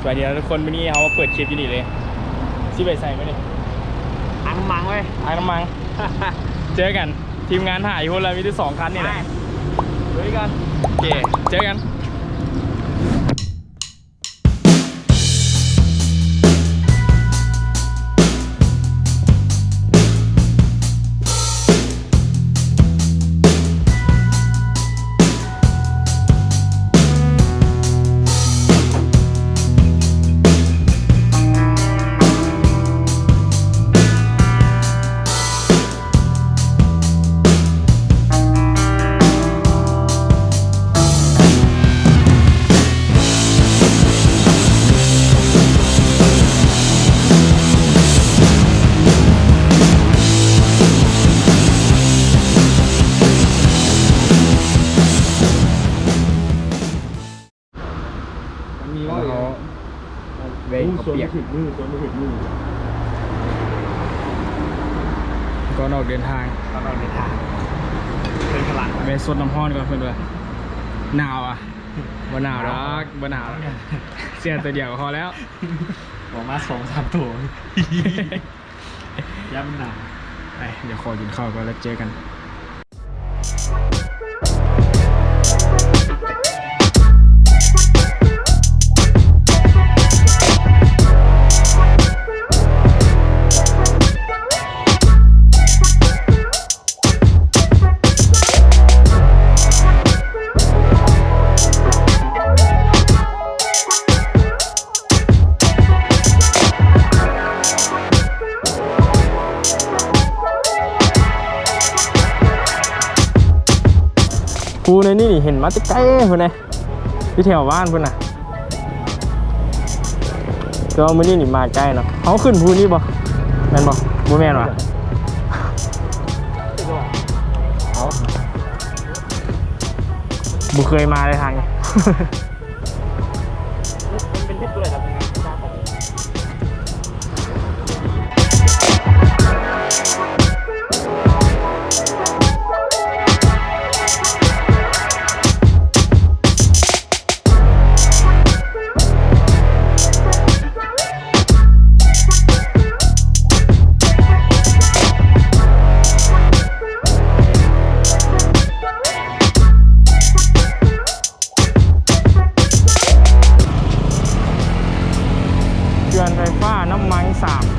สวัสดีนะทุกคนวันนี้เขามาเปิดคลิปอยู่นี่เลยซิไปใส่ไหมเนี่ยอังมังเว้ยอ่างน้ำมันเจอกัน ทีมงานถ่ายอยู่คนละมีที่สองคันนี่แหละดูด้วยกันโอเคเจอกัน ปียกถึงมือตัวไม่ถึงมือก่อนออกเดินทางตอนเราในทางเป็นพลังไปสดน้ำห้อนก่อนเพื่อนเลยหนาวอะบ่หนาวหรอกบ่หนาวหรอกเสียตัวเดียวก็พอแล้วบอกมาสองสามตัวย้ำหนาไปเดี๋ยวขอกินข้าวก่อนแล้วเจอกัน ภูในนี่เห็นมาจะใกล้เพื่อนนะที่แถวบ้านเพื่อนน่ะแต่ว่ามือนี้นี่มาใกล้เนาะเขาขึ้นภูนี่บ่แมนบ่บ่แมนวะบ่เคยมาเลยทางนี้เป็นที่ตัวอะไรครับ สาม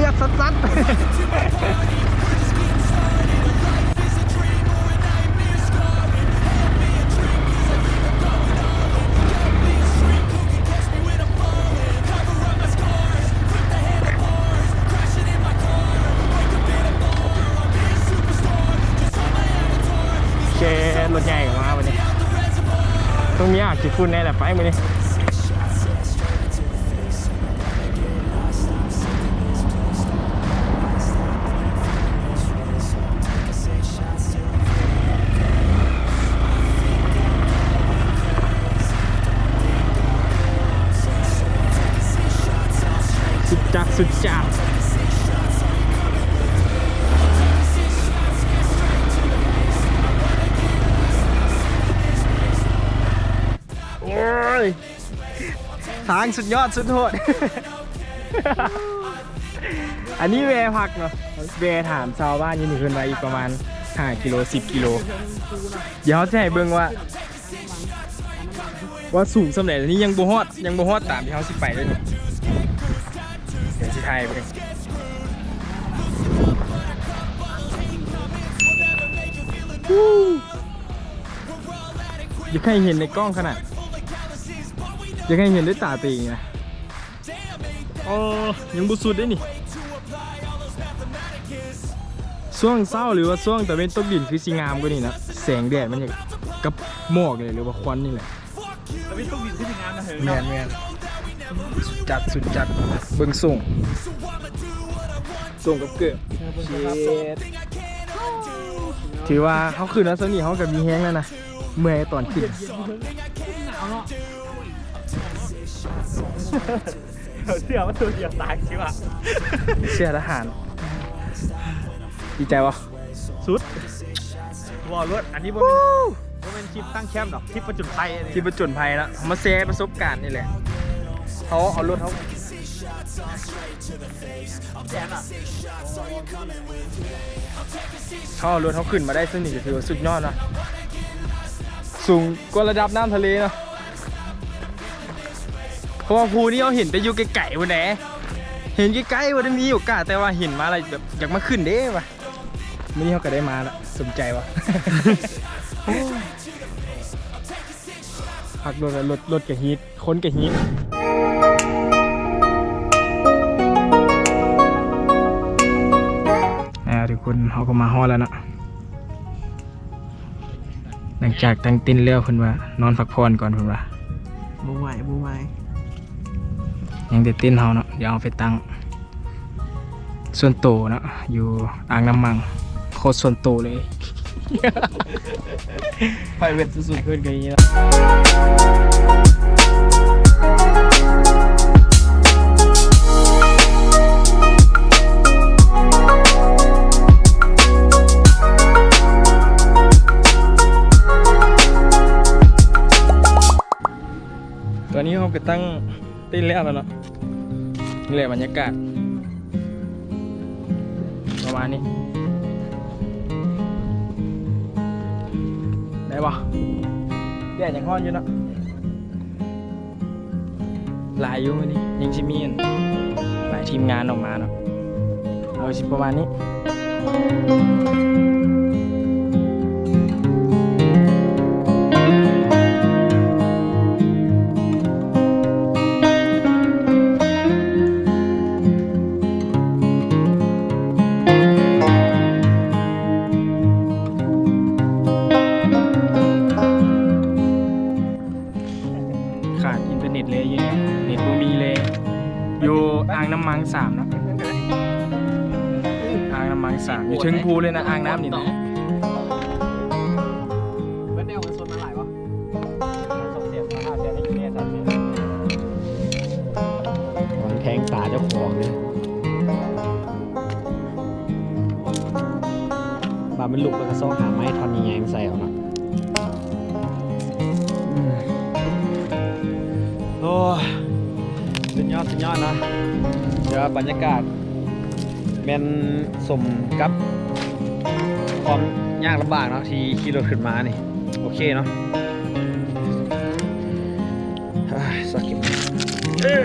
สียบสัดๆเจรถใหญ่ออกมาวันนี้ ตรงนี้อาจจะฝุ่นแน่แหละไปมือนี้ สุดจัดโอ้ยทางสุดยอดสุดโหด อันนี้เวพักเนาะเวถามชาวบ้านอยินขึ้นไปอีกประมาณ5กิโล10กิโล เดี๋ยวเขาจะให้เบิ่งว่า ว่าสูงสำเร็จอันนี้ยังบ่ฮอดยังบ่ฮอดตามที่เขาสิไปเลย ยไปเลยยังไงเห็นในกล้องขนาดยังไงเห็นด้วยตาตีไงอ๋อยังบุสุดได้นี่ช่วงเศร้าหรือว่าช่วงแต่เป็นต้นดินคือสีงามก็นี่นะแสงแดดมันอย่างกับหมอกเลยหรือว่าควันนี่แหละแต่เป็นต้นดินคือสีงามนะเฮ้ยแมนแมน จัดสุดจัดเบิ่งส่งส่งกับเกิดเชดถือว่าเขาขึ้นแล้วสนี่เขากับมีแห้งแล้วนะเมื่อยตอนขึ้นเสื้อมันตัวเดียวตายใช่ปะเสื้อทหารดีใจวะสุดวอลรถอันนี้บ่เป็นบ่เป็นคลิปตั้งแคมป์หรอกคลิปประจุภัยอันนี้ที่ประจนภัยแล้วเขามาแชร์ประสบการณ์นี่แหละ เขาเอารถเขาแจนอะเขาเอารถเขาขึ้นมาได้ซึ่งนี่ก็ถือว่าสุดยอดนะสูงกว่าระดับน้ำทะเลเนาะเพราะว่าภูนี่เขาเห็นแต่อยู่ไกลๆวันไหนเห็นใกล้ๆวันนี้มีโอกาสแต่ว่าเห็นมาอะไรแบบอยากมาขึ้นเด้ปะวันนี้เขาก็ได้มาละสนใจวะพักรถแล้วรถรถกับฮีทค้นกับฮีท คนเขาก็มาฮอดแล้วเนาะหลังจากตั้งเตินแล้วเพิ่นว่า นอนพักผ่อนก่อนเพิ่นว่าบูไหวบูไหวยังแต่เต้นเฮาเนาะเดี๋ยวเอาไปตั้ง ส่วนโตวเนาะอยู่อ่างน้ำมังโคตรส่วนโตวเลย ไฟเวทสุดเพื่อนกันอย่างนี้แล้ว แล้วเนาะนี่แหละบรรยากาศ ประมาณนี้ได้ปะแดดยังฮ้อนอยู่เนาะหลายอยู่มื้อนี้ยังชิมีอันหลายทีมงานออกมาเนาะเอาสิประมาณนี้ มังสามเนาะอ่างน้ำมังสามอยู่ถึงภูเลยนะอ่างน้ำนี่นะๆเว้นแนวมันโซนมาหลายวะส่งเสียงมาห้าเสียงให้อยู่เนี่ยสามเสียงมันแทงตาเจ้าของเลยบาเป็นลูกแล้วก็ซ่องหาไม้ทอนยังไงมาใส่เอาเนาะอืมโอ้ยสุดยอดสุดยอดนะ เดี๋ยวบรรยากาศแมนสมกับความยากลำบากเนาะที่ขี่รถขึ้นมานี่ โอเคเนาะสักกินเอ้ย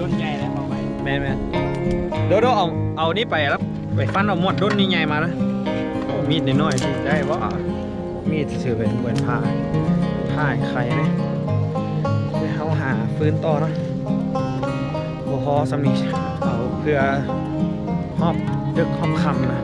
รุ่นใหญ่แล้วเอาไปแมนแมนเดี๋ยวเดี๋ยวเอาเอานี่ไปแล้วไปฟันเอาหมดด้นนี่ใหญ่มานะโอ้มีดน้อยๆสิได้ว่า มีดถือเป็นเหมือนผ้าผ้าไข่เนี่ยเดี๋ยวเขาหาฟื้นต่อนาะบ่พอสำนีเอาเพื่อหอบดึกหอบคำนะ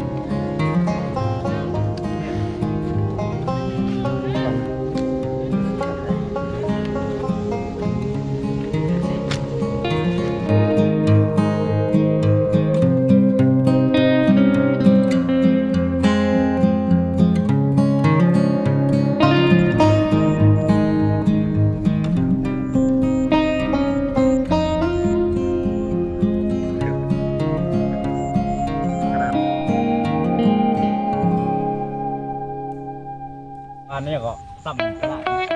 อันนี้ก็ต่ำตลาด